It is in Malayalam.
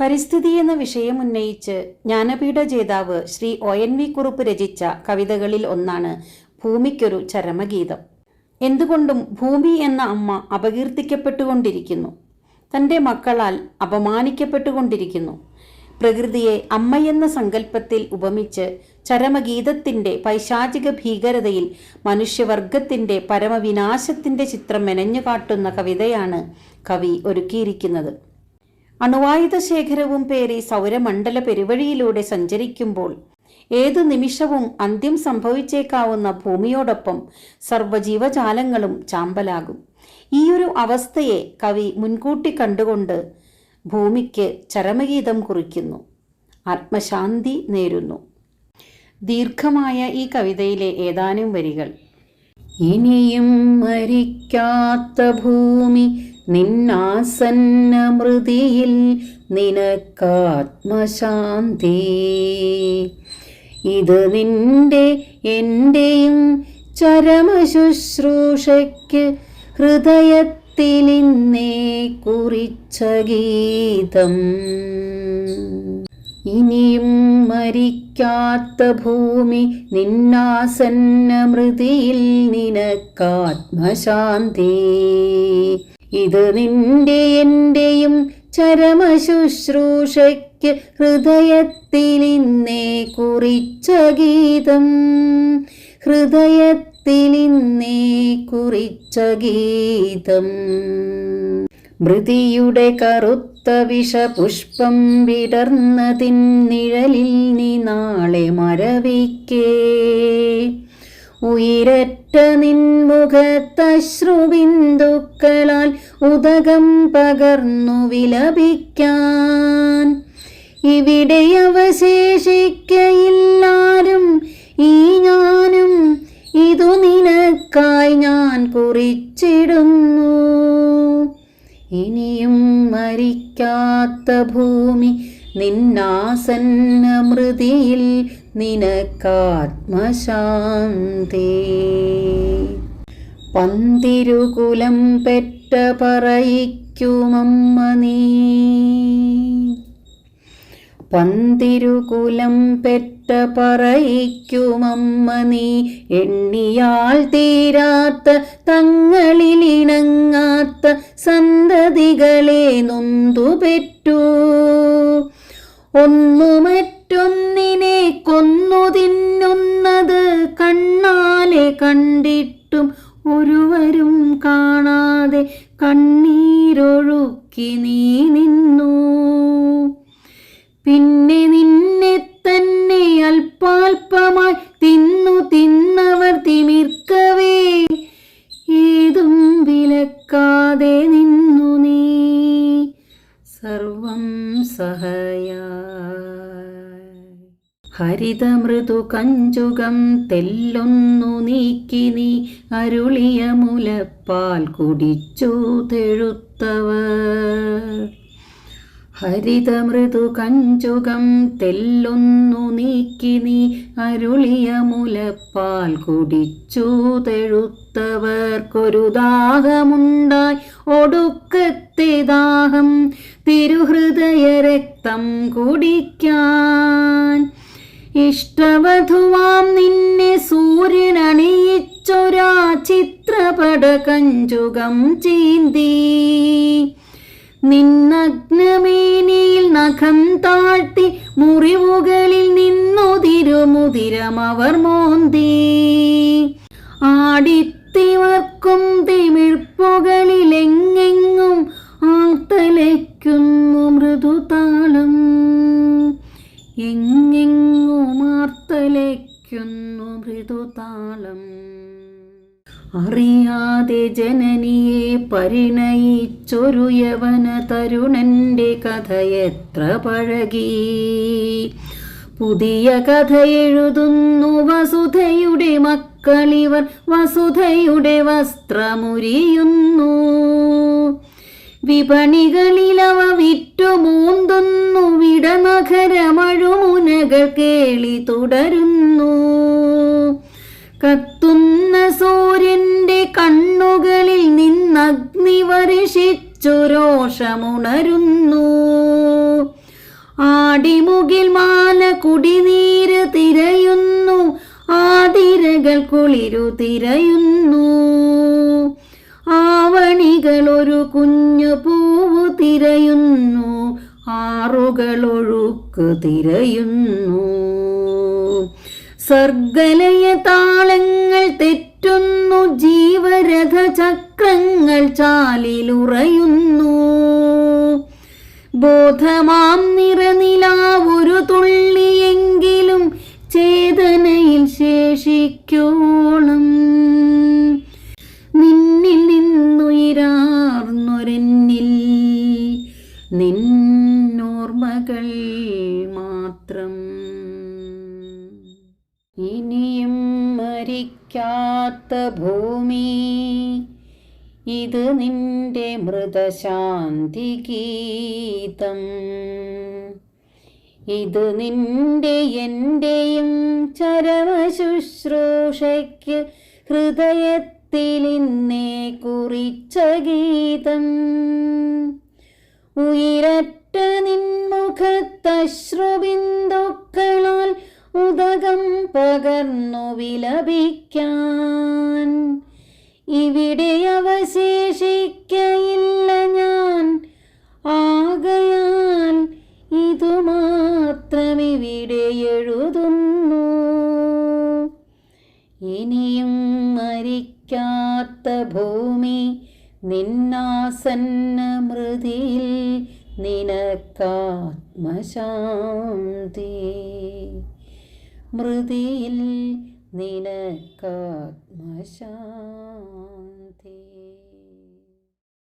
പരിസ്ഥിതി എന്ന വിഷയം ഉന്നയിച്ച് ജ്ഞാനപീഠ ജേതാവ് Shri O N V Kurup രചിച്ച കവിതകളിൽ ഒന്നാണ് ഭൂമിക്കൊരു ചരമഗീതം. എന്തുകൊണ്ടും ഭൂമി എന്ന അമ്മ അപകീർത്തിക്കപ്പെട്ടുകൊണ്ടിരിക്കുന്നു. തന്റെ മക്കളാൽ അപമാനിക്കപ്പെട്ടുകൊണ്ടിരിക്കുന്നു. പ്രകൃതിയെ അമ്മയെന്ന സങ്കല്പത്തിൽ ഉപമിച്ച് ചരമഗീതത്തിന്റെ പൈശാചിക ഭീകരതയിൽ മനുഷ്യവർഗത്തിന്റെ പരമവിനാശത്തിന്റെ ചിത്രം മെനഞ്ഞു കാട്ടുന്ന കവിതയാണ് കവി ഒരുക്കിയിരിക്കുന്നത്. അണുവായുധ ശേഖരവും പേരി സൗരമണ്ഡല പെരുവഴിയിലൂടെ സഞ്ചരിക്കുമ്പോൾ ഏതു നിമിഷവും അന്ത്യം സംഭവിച്ചേക്കാവുന്ന ഭൂമിയോടൊപ്പം സർവജീവജാലങ്ങളും ചാമ്പലാകും. ഈയൊരു അവസ്ഥയെ കവി മുൻകൂട്ടി കണ്ടുകൊണ്ട് ഭൂമിക്ക് ചരമഗീതം കുറിക്കുന്നു. ആത്മശാന്തി നേരുന്നു. ദീർഘമായ ഈ കവിതയിലെ ഏതാനും വരികൾ. ഇനിയും മരിക്കാത്ത ഭൂമി നിന്നാസന്ന മൃതിയിൽ നിനക്കാത്മശാന്തി. ഇത് നിന്റെ എന്റെയും ചരമശുശ്രൂഷയ്ക്ക് ഹൃദയത്തിലിന്നേ കുറിച്ച ഗീതം. ഇനിയും മരിക്കാത്ത ഭൂമി നിന്നാസന്ന മൃതിയിൽ നിനക്കാത്മശാന്തി. ഇത് നിന്റെ എന്റെയും ചരമശുശ്രൂഷയ്ക്ക് ഹൃദയത്തിലിന്നേ കുറിച്ച ഗീതം. ഹൃദയത്തിലിന്നേ കുറിച്ച ഗീതം. മൃതിയുടെ കറുത്ത വിഷപുഷ്പം വിടർന്നതിൻ നിഴലിൽ നീ നാളെ മരവിക്കേ. ഉയരറ്റ നിൻമുഖത്തശ്രുബിന്ദുക്കളാൽ ഉദകം പകർന്നു വിലപിക്കാൻ. ഇവിടെ അവശേഷിക്കയില്ലാരും ഈ ഞാനും ഇതു നിനക്കായി ഞാൻ കുറിച്ചിടുന്നു. ഇനിയും മരിക്കാത്ത ഭൂമി നിന്നാസന്ന മൃതിയിൽ നിനക്കാത്മശാന്തി. പന്തിരുകുലം പെറ്റ പറയിക്കുമമ്മ നീ. പന്തിരുകുലം പെറ്റ പറയിക്കുമമ്മ നീ. എണ്ണിയാൽ തീരാത്ത തങ്ങളിലിണങ്ങാത്ത സന്തതികളെ നൊന്തു പെറ്റു ഒന്നു മറ്റൊന്നിനെ കൊന്നു ഹരിതമൃദു കഞ്ചുകം തെല്ലൊന്നു നീക്കി നീ അരുളിയ മുലപ്പാൽ കുടിച്ചു തെഴുത്തവർ. ഹരിതമൃദു കഞ്ചുകം തെല്ലൊന്നു നീക്കി നീ. അരുളിയ മുലപ്പാൽ കുടിച്ചു തെഴുത്തവർക്കൊരു ദാഹമുണ്ടായി. ഒടുക്കത്തെ ദാഹം തിരുഹൃദയ രക്തം കുടിക്കാൻ. ഇഷ്ടവധുവാം നിന്നെ സൂര്യൻ അണിയിച്ചൊരാ ചിത്രപട കഞ്ചുകം ചീന്തി. നിന്നഗ്നമേനിയിൽ നഖം താഴ്ത്തി മുറിവുകളിൽ നിന്നുതിരമുതിരമവർ മോന്തി. ആടിത്തിവർക്കും തിമിഴ്പ്പുകളിലെങ്ങെങ്ങും ആർത്തലയ്ക്കുന്നു മൃദുതാളം. എങ്ങെങ്ങും ആർത്തലയ്ക്കുന്നു മൃദുതാളം. അറിയാതെ ജനനിയെ പരിണയിച്ചൊരു യവന തരുണന്റെ കഥ എത്ര പഴകി. പുതിയ കഥ എഴുതുന്നു വസുധയുടെ മക്കളിവർ വസുധയുടെ വസ്ത്രമുരിയുന്നു. വിപണികളിലവ വിറ്റുമൂന്തുന്നു വിടനഗരമഴുമുനകൾ കേളി തുടരുന്നു. കത്തുന്ന സൂര്യന്റെ കണ്ണുകളിൽ നിന്നഗ്നി വർഷിച്ചു രോഷമുണരുന്നു ആടിമുകിൽ മാല കുടിനീര് തിരയുന്നു. ആതിരകൾ കുളിരു തിരയുന്നു. ആവണികൾ ഒരു കുഞ്ഞു പൂവ് തിരയുന്നു. ആറുകൾ ഒഴുക്ക് തിരയുന്നു. സർഗലയ താളങ്ങൾ തെറ്റുന്നു ജീവരഥ ചക്രങ്ങൾ ചാലിലുറയുന്നു. ബോധമാം മരിക്കാത്ത ഭൂമി ഇത് നിന്റെ മൃതശാന്തി ഗീതം. ഇത് നിന്റെ എന്റെയും ചരമശുശ്രൂഷയ്ക്ക് ഹൃദയത്തിലിന്നേ കുറിച്ച ഗീതം. ഉയരറ്റ നിൻമുഖത്തശ്രുബിന്ദുക്കളാൽ ഉദകം പകർന്നു വിലപിക്കാൻ മാത്രമിവിടെ എഴുതുന്നു. ഇനിയും മരിക്കാത്ത ഭൂമി നിന്നാസന്ന മൃതിയിൽ നിനക്കാത്മശാന്തി. മൃതിയിൽ നിനക്കാത്മശാന്തി.